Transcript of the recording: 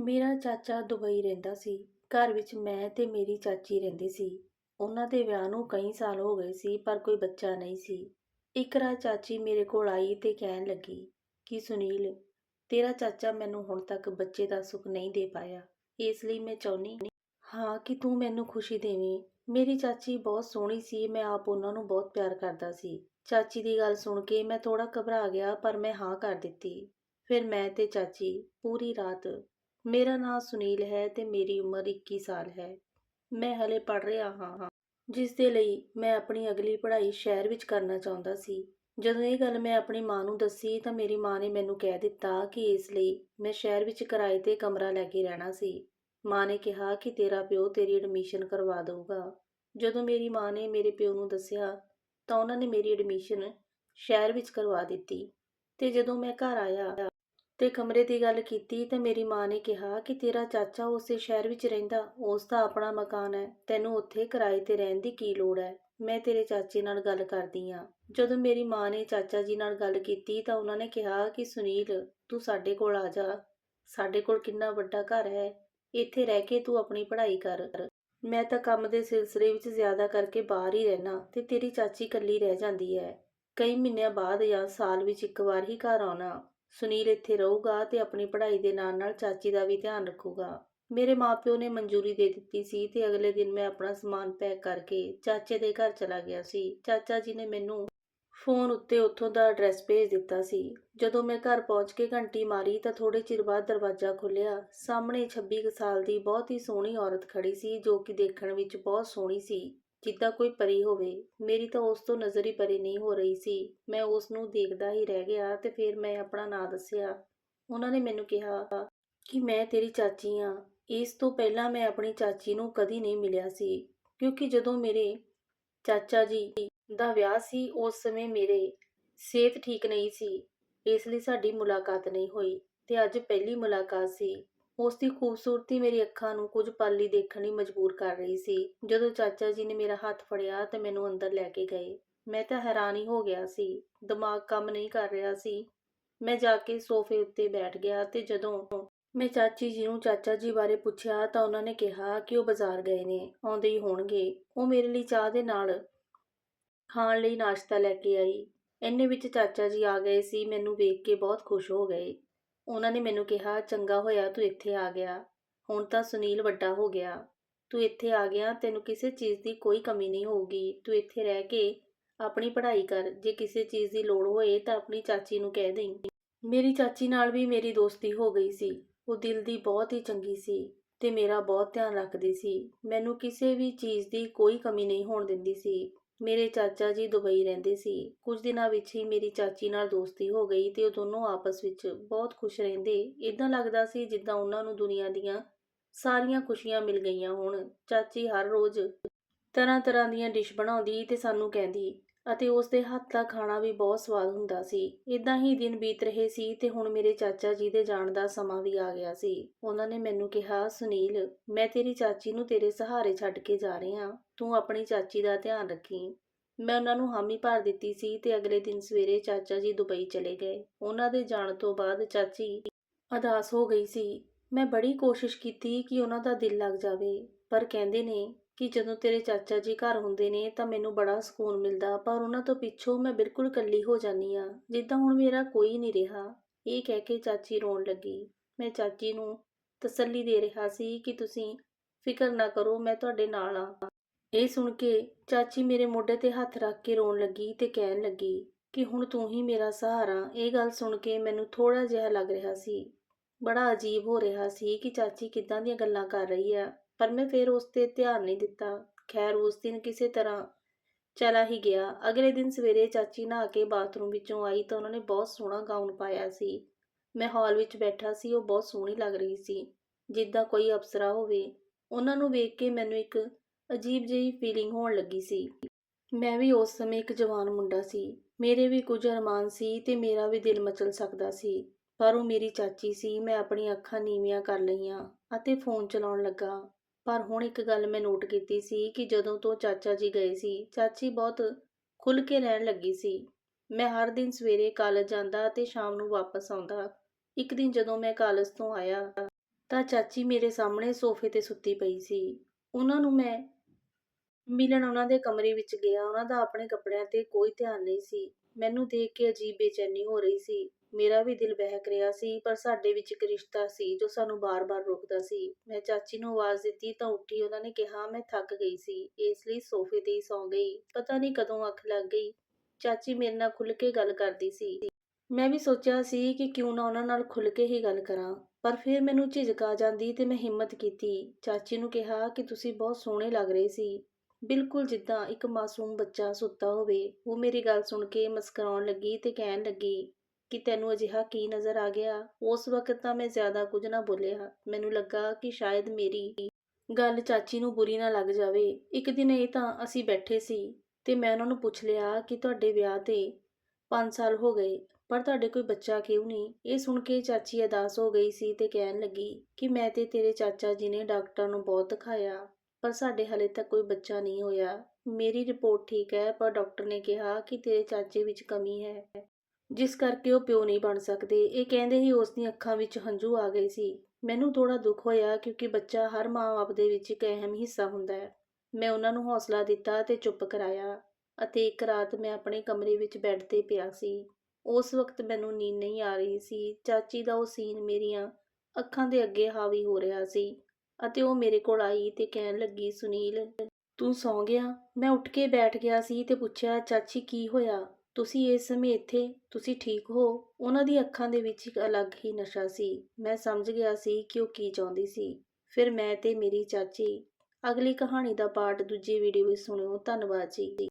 ਮੇਰਾ ਚਾਚਾ ਦੁਬਈ ਰਹਿੰਦਾ ਸੀ। ਘਰ ਵਿੱਚ ਮੈਂ ਤੇ ਮੇਰੀ ਚਾਚੀ ਰਹਿੰਦੀ ਸੀ। ਉਹਨਾਂ ਦੇ ਵਿਆਹ ਨੂੰ ਕਈ ਸਾਲ ਹੋ ਗਏ ਸੀ, ਪਰ ਕੋਈ ਬੱਚਾ ਨਹੀਂ ਸੀ। ਇੱਕ ਰਾਤ ਚਾਚੀ ਮੇਰੇ ਕੋਲ ਆਈ ਤੇ ਕਹਿਣ ਲੱਗੀ ਕਿ, ਸੁਨੀਲ, ਤੇਰਾ ਚਾਚਾ ਮੈਨੂੰ ਹੁਣ ਤੱਕ ਬੱਚੇ ਦਾ ਸੁੱਖ ਨਹੀਂ ਦੇ ਪਾਇਆ। ਇਸ ਲਈ ਮੈਂ ਚਾਹੁੰਦੀ ਹਾਂ ਕਿ ਤੂੰ ਮੈਨੂੰ ਖੁਸ਼ੀ ਦੇਵੇਂ। ਮੇਰੀ ਚਾਚੀ ਬਹੁਤ ਸੋਹਣੀ ਸੀ, ਮੈਂ ਆਪ ਉਹਨਾਂ ਨੂੰ ਬਹੁਤ ਪਿਆਰ ਕਰਦਾ ਸੀ। ਚਾਚੀ ਦੀ ਗੱਲ ਸੁਣ ਕੇ ਮੈਂ ਥੋੜਾ ਘਬਰਾ ਗਿਆ, ਪਰ ਮੈਂ ਹਾਂ ਕਰ ਦਿੱਤੀ। ਫਿਰ ਮੈਂ ਤੇ ਚਾਚੀ ਪੂਰੀ ਰਾਤ ਮੇਰਾ ਨਾਮ ਸੁਨੀਲ ਹੈ ਤੇ ਮੇਰੀ ਉਮਰ 21 ਸਾਲ ਹੈ। ਮੈਂ ਹਲੇ ਪੜ ਰਿਹਾ ਹਾਂ। ਜਿਸ ਦੇ ਲਈ ਮੈਂ ਆਪਣੀ ਅਗਲੀ ਪੜ੍ਹਾਈ ਸ਼ਹਿਰ ਵਿੱਚ ਕਰਨਾ ਚਾਹੁੰਦਾ ਸੀ। ਜਦੋਂ ਇਹ ਗੱਲ ਮੈਂ ਆਪਣੀ ਮਾਂ ਨੂੰ ਦੱਸੀ ਤਾਂ ਮੇਰੀ ਮਾਂ ਨੇ ਮੈਨੂੰ ਕਹਿ ਦਿੱਤਾ ਕਿ ਇਸ ਲਈ ਮੈਂ ਸ਼ਹਿਰ ਵਿੱਚ ਕਿਰਾਏ ਤੇ ਕਮਰਾ ਲੈ ਕੇ ਰਹਿਣਾ ਸੀ। ਮਾਂ ਨੇ ਕਿਹਾ ਕਿ ਤੇਰਾ ਪਿਓ ਤੇਰੀ ਐਡਮਿਸ਼ਨ ਕਰਵਾ ਦੇਊਗਾ। ਜਦੋਂ ਮੇਰੀ ਮਾਂ ਨੇ ਮੇਰੇ ਪਿਓ ਨੂੰ ਦੱਸਿਆ ਤਾਂ ਉਹਨਾਂ ਨੇ ਮੇਰੀ ਐਡਮਿਸ਼ਨ ਸ਼ਹਿਰ ਵਿੱਚ ਕਰਵਾ ਦਿੱਤੀ। ਤੇ ਜਦੋਂ ਮੈਂ ਘਰ ਆਇਆ ਤੇ ਕਮਰੇ ਦੀ ਗੱਲ ਕੀਤੀ ਤਾਂ ਮੇਰੀ ਮਾਂ ਨੇ ਕਿਹਾ ਕਿ ਤੇਰਾ ਚਾਚਾ ਉਸੇ ਸ਼ਹਿਰ ਵਿੱਚ ਰਹਿੰਦਾ, ਉਸ ਦਾ ਆਪਣਾ ਮਕਾਨ ਹੈ, ਤੈਨੂੰ ਉੱਥੇ ਕਿਰਾਏ ਤੇ ਰਹਿਣ ਦੀ ਕੀ ਲੋੜ ਹੈ? ਮੈਂ ਤੇਰੇ ਚਾਚੇ ਨਾਲ ਗੱਲ ਕਰਦੀ ਆ ਜਦੋਂ ਮੇਰੀ ਮਾਂ ਨੇ ਚਾਚਾ ਜੀ ਨਾਲ ਗੱਲ ਕੀਤੀ ਤਾਂ ਉਹਨਾਂ ਨੇ ਕਿਹਾ ਕਿ ਸੁਨੀਲ, ਤੂੰ ਸਾਡੇ ਕੋਲ ਆ ਜਾ। ਸਾਡੇ ਕੋਲ ਕਿੰਨਾ ਵੱਡਾ ਘਰ ਹੈ। ਇੱਥੇ ਰਹਿ ਕੇ ਤੂੰ ਆਪਣੀ ਪੜ੍ਹਾਈ ਕਰ। ਮੈਂ ਤਾਂ ਕੰਮ ਦੇ ਸਿਲਸਿਲੇ ਵਿੱਚ ਜ਼ਿਆਦਾ ਕਰਕੇ ਬਾਹਰ ਹੀ ਰਹਿਣਾ ਤੇ ਤੇਰੀ ਚਾਚੀ ਇਕੱਲੀ ਰਹਿ ਜਾਂਦੀ ਹੈ। ਕਈ ਮਹੀਨਿਆਂ ਬਾਅਦ ਜਾਂ ਸਾਲ ਵਿੱਚ ਇੱਕ ਵਾਰ ਹੀ ਘਰ ਆਉਣਾ। ਸੁਨੀਲ ਇੱਥੇ ਰਹੂਗਾ ਤੇ ਆਪਣੀ ਪੜ੍ਹਾਈ ਦੇ ਨਾਲ ਨਾਲ ਚਾਚੀ ਦਾ ਵੀ ਧਿਆਨ ਰੱਖੂਗਾ। ਮੇਰੇ ਮਾਪਿਓ ਨੇ ਮਨਜ਼ੂਰੀ ਦੇ ਦਿੱਤੀ ਸੀ ਤੇ ਅਗਲੇ ਦਿਨ ਮੈਂ ਆਪਣਾ ਸਮਾਨ ਪੈਕ ਕਰਕੇ ਚਾਚੇ ਦੇ ਘਰ ਚਲਾ ਗਿਆ ਸੀ। ਚਾਚਾ ਜੀ ਨੇ ਮੈਨੂੰ ਫੋਨ ਉੱਤੇ ਉੱਥੋਂ ਦਾ ਐਡਰੈਸ ਭੇਜ ਦਿੱਤਾ ਸੀ। ਜਦੋਂ ਮੈਂ ਘਰ ਪਹੁੰਚ ਕੇ ਘੰਟੀ ਮਾਰੀ ਤਾਂ ਥੋੜੇ ਚਿਰ ਬਾਅਦ ਦਰਵਾਜ਼ਾ ਖੁੱਲਿਆ ਸਾਹਮਣੇ 26 ਕੁ ਸਾਲ ਦੀ ਬਹੁਤ ਹੀ ਸੋਹਣੀ ਔਰਤ ਖੜੀ ਸੀ ਜੋ ਕਿ ਦੇਖਣ ਵਿੱਚ ਬਹੁਤ ਸੋਹਣੀ ਸੀ। ਜਿੱਦਾਂ ਕੋਈ ਪਰੀ ਹੋਵੇ, ਮੇਰੀ ਤਾਂ ਉਸ ਤੋਂ ਨਜ਼ਰ ਹੀ ਪਰੇ ਨਹੀਂ ਹੋ ਰਹੀ ਸੀ। ਮੈਂ ਉਸ ਨੂੰ ਦੇਖਦਾ ਹੀ ਰਹਿ ਗਿਆ ਤੇ ਫਿਰ ਮੈਂ ਆਪਣਾ ਨਾਂ ਦੱਸਿਆ। ਉਹਨਾਂ ਨੇ ਮੈਨੂੰ ਕਿਹਾ ਕਿ ਮੈਂ ਤੇਰੀ ਚਾਚੀ ਆ ਇਸ ਤੋਂ ਪਹਿਲਾਂ ਮੈਂ ਆਪਣੀ ਚਾਚੀ ਨੂੰ ਕਦੀ ਨਹੀਂ ਮਿਲਿਆ ਸੀ, ਕਿਉਂਕਿ ਜਦੋਂ ਮੇਰੇ ਚਾਚਾ ਜੀ ਦਾ ਵਿਆਹ ਸੀ, ਉਸ ਸਮੇਂ ਮੇਰੇ ਸਿਹਤ ਠੀਕ ਨਹੀਂ ਸੀ। ਇਸ ਲਈ ਸਾਡੀ ਮੁਲਾਕਾਤ ਨਹੀਂ ਹੋਈ ਤੇ ਅੱਜ ਪਹਿਲੀ ਮੁਲਾਕਾਤ ਸੀ। ਉਸ ਦੀ ਖੂਬਸੂਰਤੀ ਮੇਰੀ ਅੱਖਾਂ ਨੂੰ ਕੁਝ ਪਲ ਲਈ ਦੇਖਣ ਲਈ ਮਜਬੂਰ ਕਰ ਰਹੀ ਸੀ। ਜਦੋਂ ਚਾਚਾ ਜੀ ਨੇ ਮੇਰਾ ਹੱਥ ਫੜਿਆ ਤੇ ਮੈਨੂੰ ਅੰਦਰ ਲੈ ਕੇ ਗਏ। ਮੈਂ ਤਾਂ ਹੈਰਾਨ ਹੀ ਹੋ ਗਿਆ ਸੀ। ਦਿਮਾਗ ਕੰਮ ਨਹੀਂ ਕਰ ਰਿਹਾ ਸੀ। ਮੈਂ ਜਾ ਕੇ ਸੋਫੇ ਉੱਤੇ ਬੈਠ ਗਿਆ ਤੇ ਜਦੋਂ ਮੈਂ ਚਾਚੀ ਜੀ ਨੂੰ ਚਾਚਾ ਜੀ ਬਾਰੇ ਪੁੱਛਿਆ ਤਾਂ ਉਹਨਾਂ ਨੇ ਕਿਹਾ ਕਿ ਉਹ ਬਾਜ਼ਾਰ ਗਏ ਨੇ, ਆਉਂਦੇ ਹੀ ਹੋਣਗੇ। ਉਹ ਮੇਰੇ ਲਈ ਚਾਹ ਦੇ ਨਾਲ ਖਾਣ ਲਈ ਨਾਸ਼ਤਾ ਲੈ ਕੇ ਆਈ। ਇੰਨੇ ਵਿੱਚ ਚਾਚਾ ਜੀ ਆ ਗਏ ਸੀ, ਮੈਨੂੰ ਵੇਖ ਕੇ ਬਹੁਤ ਖੁਸ਼ ਹੋ ਗਏ। ਉਹਨਾਂ ਨੇ ਮੈਨੂੰ ਕਿਹਾ, ਚੰਗਾ ਹੋਇਆ ਤੂੰ ਇੱਥੇ ਆ ਗਿਆ। ਹੁਣ ਤਾਂ ਸੁਨੀਲ ਵੱਡਾ ਹੋ ਗਿਆ। ਤੂੰ ਇੱਥੇ ਆ ਗਿਆ, ਤੈਨੂੰ ਕਿਸੇ ਚੀਜ਼ ਦੀ ਕੋਈ ਕਮੀ ਨਹੀਂ ਹੋਊਗੀ। ਤੂੰ ਇੱਥੇ ਰਹਿ ਕੇ ਆਪਣੀ ਪੜ੍ਹਾਈ ਕਰ। ਜੇ ਕਿਸੇ ਚੀਜ਼ ਦੀ ਲੋੜ ਹੋਏ ਤਾਂ ਆਪਣੀ ਚਾਚੀ ਨੂੰ ਕਹਿ ਦੇਈਂ। ਮੇਰੀ ਚਾਚੀ ਨਾਲ ਵੀ ਮੇਰੀ ਦੋਸਤੀ ਹੋ ਗਈ ਸੀ। ਉਹ ਦਿਲ ਦੀ ਬਹੁਤ ਹੀ ਚੰਗੀ ਸੀ ਤੇ ਮੇਰਾ ਬਹੁਤ ਧਿਆਨ ਰੱਖਦੀ ਸੀ। ਮੈਨੂੰ ਕਿਸੇ ਵੀ ਚੀਜ਼ ਦੀ ਕੋਈ ਕਮੀ ਨਹੀਂ ਹੋਣ ਦਿੰਦੀ ਸੀ। ਮੇਰੇ ਚਾਚਾ ਜੀ ਦੁਬਈ ਰਹਿੰਦੇ ਸੀ। ਕੁਝ ਦਿਨਾਂ ਵਿੱਚ ਹੀ ਮੇਰੀ ਚਾਚੀ ਨਾਲ ਦੋਸਤੀ ਹੋ ਗਈ ਤੇ ਉਹ ਦੋਨੋਂ ਆਪਸ ਵਿੱਚ ਬਹੁਤ ਖੁਸ਼ ਰਹਿੰਦੇ। ਇਦਾਂ ਲੱਗਦਾ ਸੀ ਜਿੱਦਾਂ ਉਹਨਾਂ ਨੂੰ ਦੁਨੀਆ ਦੀਆਂ ਸਾਰੀਆਂ ਖੁਸ਼ੀਆਂ ਮਿਲ ਗਈਆਂ ਹੋਣ। ਚਾਚੀ ਹਰ ਰੋਜ਼ ਤਰ੍ਹਾਂ ਤਰ੍ਹਾਂ ਦੀਆਂ ਡਿਸ਼ ਬਣਾਉਂਦੀ ਤੇ ਸਾਨੂੰ ਕਹਿੰਦੀ ਅਤੇ ਉਸ ਦੇ ਹੱਥ ਦਾ ਖਾਣਾ ਵੀ ਬਹੁਤ ਸਵਾਦ ਹੁੰਦਾ ਸੀ। ਇਦਾਂ ਹੀ ਦਿਨ ਬੀਤ ਰਹੇ ਸੀ ਤੇ ਹੁਣ ਮੇਰੇ ਚਾਚਾ ਜੀ ਦੇ ਜਾਣ ਦਾ ਸਮਾਂ ਵੀ ਆ ਗਿਆ ਸੀ। ਉਹਨਾਂ ਨੇ ਮੈਨੂੰ ਕਿਹਾ, ਸੁਨੀਲ, ਮੈਂ ਤੇਰੀ ਚਾਚੀ ਨੂੰ ਤੇਰੇ ਸਹਾਰੇ ਛੱਡ ਕੇ ਜਾ ਰਿਹਾ। ਤੂੰ ਆਪਣੀ ਚਾਚੀ ਦਾ ਧਿਆਨ ਰੱਖੀ। ਮੈਂ ਉਹਨਾਂ ਨੂੰ ਹਾਮੀ ਭਰ ਦਿੱਤੀ ਸੀ ਤੇ ਅਗਲੇ ਦਿਨ ਸਵੇਰੇ ਚਾਚਾ ਜੀ ਦੁਬਈ ਚਲੇ ਗਏ। ਉਹਨਾਂ ਦੇ ਜਾਣ ਤੋਂ ਬਾਅਦ ਚਾਚੀ ਅਦਾਸ ਹੋ ਗਈ ਸੀ। ਮੈਂ ਬੜੀ ਕੋਸ਼ਿਸ਼ ਕੀਤੀ ਕਿ ਉਹਨਾਂ ਦਾ ਦਿਲ ਲੱਗ ਜਾਵੇ, ਪਰ ਕਹਿੰਦੇ ਨੇ ਕਿ ਜਦੋਂ ਤੇਰੇ ਚਾਚਾ ਜੀ ਘਰ ਹੁੰਦੇ ਨੇ ਤਾਂ ਮੈਨੂੰ ਬੜਾ ਸਕੂਨ ਮਿਲਦਾ, ਪਰ ਉਹਨਾਂ ਤੋਂ ਪਿੱਛੋਂ ਮੈਂ ਬਿਲਕੁਲ ਇਕੱਲੀ ਹੋ ਜਾਂਦੀ ਆ ਜਿੱਦਾਂ ਹੁਣ ਮੇਰਾ ਕੋਈ ਨਹੀਂ ਰਿਹਾ। ਇਹ ਕਹਿ ਕੇ ਚਾਚੀ ਰੋਣ ਲੱਗੀ। ਮੈਂ ਚਾਚੀ ਨੂੰ ਤਸੱਲੀ ਦੇ ਰਿਹਾ ਸੀ ਕਿ ਤੁਸੀਂ ਫਿਕਰ ਨਾ ਕਰੋ, ਮੈਂ ਤੁਹਾਡੇ ਨਾਲ ਆ ਇਹ ਸੁਣ ਕੇ ਚਾਚੀ ਮੇਰੇ ਮੋਢੇ ਤੇ ਹੱਥ ਰੱਖ ਕੇ ਰੋਣ ਲੱਗੀ ਤੇ ਕਹਿਣ ਲੱਗੀ ਕਿ ਹੁਣ ਤੂੰ ਹੀ ਮੇਰਾ ਸਹਾਰਾ। ਇਹ ਗੱਲ ਸੁਣ ਕੇ ਮੈਨੂੰ ਥੋੜਾ ਜਿਹਾ ਲੱਗ ਰਿਹਾ ਸੀ। ਬੜਾ ਅਜੀਬ ਹੋ ਰਿਹਾ ਸੀ ਕਿ ਚਾਚੀ ਕਿੱਦਾਂ ਦੀਆਂ ਗੱਲਾਂ ਕਰ ਰਹੀ ਆ, ਪਰ ਮੈਂ ਫਿਰ ਉਸ ਤੇ ਧਿਆਨ ਨਹੀਂ ਦਿੱਤਾ। ਖੈਰ, ਉਸ ਦਿਨ ਕਿਸੇ ਤਰ੍ਹਾਂ ਚਲਾ ਹੀ ਗਿਆ। ਅਗਲੇ ਦਿਨ ਸਵੇਰੇ ਚਾਚੀ ਨਹਾ ਕੇ ਬਾਥਰੂਮ ਵਿੱਚੋਂ ਆਈ ਤਾਂ ਉਹਨਾਂ ਨੇ ਬਹੁਤ ਸੋਹਣਾ ਗਾਊਨ ਪਾਇਆ ਸੀ। ਮੈਂ ਹਾਲ ਵਿੱਚ ਬੈਠਾ ਸੀ, ਉਹ ਬਹੁਤ ਸੋਹਣੀ ਲੱਗ ਰਹੀ ਸੀ। ਜਿੱਦਾਂ ਕੋਈ ਅਪਸਰਾ ਹੋਵੇ। ਉਹਨਾਂ ਨੂੰ ਵੇਖ ਕੇ ਮੈਨੂੰ ਇੱਕ ਅਜੀਬ ਜਿਹੀ ਫੀਲਿੰਗ ਹੋਣ ਲੱਗੀ ਸੀ। ਮੈਂ ਵੀ ਉਸ ਸਮੇਂ ਇੱਕ ਜਵਾਨ ਮੁੰਡਾ ਸੀ। ਮੇਰੇ ਵੀ ਕੁਝ ਅਰਮਾਨ ਸੀ ਤੇ ਮੇਰਾ ਵੀ ਦਿਲ ਮਚਲ ਸਕਦਾ ਸੀ। ਪਰ ਉਹ ਮੇਰੀ ਚਾਚੀ ਸੀ, ਮੈਂ ਆਪਣੀਆਂ ਅੱਖਾਂ ਨੀਵੀਆਂ ਕਰ ਲਈਆਂ ਅਤੇ ਫੋਨ ਚਲਾਉਣ ਲੱਗਾ। ਪਰ ਹੁਣ ਇੱਕ ਗੱਲ ਮੈਂ ਨੋਟ ਕੀਤੀ ਸੀ ਕਿ ਜਦੋਂ ਤੋਂ ਚਾਚਾ ਜੀ ਗਏ ਸੀ, ਚਾਚੀ ਬਹੁਤ ਖੁੱਲ ਕੇ ਰਹਿਣ ਲੱਗੀ ਸੀ। ਮੈਂ ਹਰ ਦਿਨ ਸਵੇਰੇ ਕਾਲਜ ਜਾਂਦਾ ਤੇ ਸ਼ਾਮ ਨੂੰ ਵਾਪਸ ਆਉਂਦਾ। ਇੱਕ ਦਿਨ ਜਦੋਂ ਮੈਂ ਕਾਲਜ ਤੋਂ ਆਇਆ ਤਾਂ ਚਾਚੀ ਮੇਰੇ ਸਾਹਮਣੇ ਸੋਫੇ ਤੇ ਸੁੱਤੀ ਪਈ ਸੀ। ਉਹਨਾਂ ਨੂੰ ਮੈਂ ਮਿਲਣ ਉਹਨਾਂ ਦੇ ਕਮਰੇ ਵਿੱਚ ਗਿਆ, ਉਹਨਾਂ ਦਾ ਆਪਣੇ ਕੱਪੜਿਆਂ ਤੇ ਕੋਈ ਧਿਆਨ ਨਹੀਂ ਸੀ। ਮੈਨੂੰ ਦੇਖ ਕੇ ਅਜੀਬ ਬੇਚੈਨੀ ਹੋ ਰਹੀ ਸੀ। ਮੇਰਾ ਵੀ ਦਿਲ ਬਹਿਕ ਰਿਹਾ ਸੀ, ਪਰ ਸਾਡੇ ਵਿੱਚ ਇੱਕ ਰਿਸ਼ਤਾ ਸੀ ਜੋ ਸਾਨੂੰ ਬਾਰ-ਬਾਰ ਰੋਕਦਾ ਸੀ। ਮੈਂ ਚਾਚੀ ਨੂੰ ਆਵਾਜ਼ ਦਿੱਤੀ ਤਾਂ ਉੱਠੀ, ਉਹਨਾਂ ਨੇ ਕਿਹਾ, ਮੈਂ ਥੱਕ ਗਈ ਸੀ, ਇਸ ਲਈ ਸੋਫੇ ਤੇ ਹੀ ਸੌਂ ਗਈ। ਪਤਾ ਨਹੀਂ ਕਦੋਂ ਅੱਖ ਲੱਗ ਗਈ। ਚਾਚੀ ਮੇਰੇ ਨਾਲ ਖੁੱਲ ਕੇ ਗੱਲ ਕਰਦੀ ਸੀ। ਮੈਂ ਵੀ ਸੋਚਿਆ ਸੀ ਕਿ ਕਿਉਂ ਨਾ ਉਹਨਾਂ ਨਾਲ ਖੁੱਲ ਕੇ ਹੀ ਗੱਲ ਕਰਾਂ, ਪਰ ਫਿਰ ਮੈਨੂੰ ਝਿਜਕ ਆ ਜਾਂਦੀ ਤੇ ਮੈਂ ਹਿੰਮਤ ਕੀਤੀ। ਚਾਚੀ ਨੂੰ ਕਿਹਾ ਕਿ ਤੁਸੀਂ ਬਹੁਤ ਸੋਹਣੇ ਲੱਗ ਰਹੇ ਸੀ। ਬਿਲਕੁਲ ਜਿੱਦਾਂ ਇੱਕ ਮਾਸੂਮ ਬੱਚਾ ਸੁੱਤਾ ਹੋਵੇ, ਉਹ ਮੇਰੀ ਗੱਲ ਸੁਣ ਕੇ ਮੁਸਕਰਾਉਣ ਲੱਗੀ ਤੇ ਕਹਿਣ ਲੱਗੀ ਕਿ ਤੈਨੂੰ ਅਜਿਹਾ ਕੀ ਨਜ਼ਰ ਆ ਗਿਆ? ਉਸ ਵਕਤ ਤਾਂ ਮੈਂ ਜ਼ਿਆਦਾ ਕੁਝ ਨਾ ਬੋਲਿਆ। ਮੈਨੂੰ ਲੱਗਾ ਕਿ ਸ਼ਾਇਦ ਮੇਰੀ ਗੱਲ ਚਾਚੀ ਨੂੰ ਬੁਰੀ ਨਾ ਲੱਗ ਜਾਵੇ। ਇੱਕ ਦਿਨ ਇਹ ਤਾਂ ਅਸੀਂ ਬੈਠੇ ਸੀ ਤੇ ਮੈਂ ਉਹਨਾਂ ਨੂੰ ਪੁੱਛ ਲਿਆ ਕਿ ਤੁਹਾਡੇ ਵਿਆਹ ਤੇ 5 ਸਾਲ ਹੋ ਗਏ, ਪਰ ਤੁਹਾਡੇ ਕੋਈ ਬੱਚਾ ਕਿਉਂ ਨਹੀਂ? ਇਹ ਸੁਣ ਕੇ ਚਾਚੀ ਅਦਾਸ ਹੋ ਗਈ ਸੀ ਤੇ ਕਹਿਣ ਲੱਗੀ ਕਿ ਮੈਂ ਤੇ ਤੇਰੇ ਚਾਚਾ ਜੀ ਨੇ ਡਾਕਟਰ ਨੂੰ ਬਹੁਤ ਦਿਖਾਇਆ। ਪਰ ਸਾਡੇ ਹਲੇ ਤੱਕ ਕੋਈ ਬੱਚਾ ਨਹੀਂ ਹੋਇਆ। ਮੇਰੀ ਰਿਪੋਰਟ ਠੀਕ ਹੈ, ਪਰ ਡਾਕਟਰ ਨੇ ਕਿਹਾ ਕਿ ਤੇਰੇ ਚਾਚੇ ਵਿੱਚ ਕਮੀ ਹੈ। ਜਿਸ ਕਰਕੇ ਉਹ ਪਿਓ ਨਹੀਂ ਬਣ ਸਕਦੇ। ਇਹ ਕਹਿੰਦੇ ਹੀ ਉਸ ਦੀਆਂ ਅੱਖਾਂ ਵਿੱਚ ਹੰਝੂ ਆ ਗਏ ਸੀ। ਮੈਨੂੰ ਥੋੜਾ ਦੁੱਖ ਹੋਇਆ ਕਿਉਂਕਿ ਬੱਚਾ ਹਰ ਮਾਂ-ਬਾਪ ਦੇ ਵਿੱਚ ਇੱਕ ਅਹਿਮ ਹਿੱਸਾ ਹੁੰਦਾ ਹੈ। ਮੈਂ ਉਹਨਾਂ ਨੂੰ ਹੌਸਲਾ ਦਿੱਤਾ ਤੇ ਚੁੱਪ ਕਰਾਇਆ ਅਤੇ ਇੱਕ ਰਾਤ ਮੈਂ ਆਪਣੇ ਕਮਰੇ ਵਿੱਚ ਬੈੱਡ ਤੇ ਪਿਆ ਸੀ। ਉਸ ਵਕਤ ਮੈਨੂੰ ਨੀਂਦ ਨਹੀਂ ਆ ਰਹੀ ਸੀ। ਚਾਚੀ ਦਾ ਉਹ ਸੀਨ ਮੇਰੀਆਂ ਅੱਖਾਂ ਦੇ ਅੱਗੇ ਹਾਵੀ ਹੋ ਰਿਹਾ ਸੀ। ਅਤੇ ਉਹ ਮੇਰੇ ਕੋਲ ਆਈ ਤੇ ਕਹਿਣ ਲੱਗੀ, ਸੁਨੀਲ, ਤੂੰ ਸੌਂ ਗਿਆ? ਮੈਂ ਉੱਠ ਕੇ ਬੈਠ ਗਿਆ ਸੀ ਤੇ ਪੁੱਛਿਆ, ਚਾਚੀ, ਕੀ ਹੋਇਆ? ਤੁਸੀਂ ਇਸ ਸਮੇਂ ਇੱਥੇ? ਤੁਸੀਂ ਠੀਕ ਹੋ? ਉਹਨਾਂ ਦੀ ਅੱਖਾਂ ਦੇ ਵਿੱਚ ਇੱਕ ਅਲੱਗ ਹੀ ਨਸ਼ਾ ਸੀ। ਮੈਂ ਸਮਝ ਗਿਆ ਸੀ ਕਿ ਉਹ ਕੀ ਚਾਹੁੰਦੀ ਸੀ। ਫਿਰ ਮੈਂ ਤੇ ਮੇਰੀ ਚਾਚੀ ਅਗਲੀ ਕਹਾਣੀ ਦਾ ਪਾਰਟ ਦੂਜੀ ਵੀਡੀਓ ਵਿੱਚ ਸੁਣਿਓ। ਧੰਨਵਾਦ ਜੀ।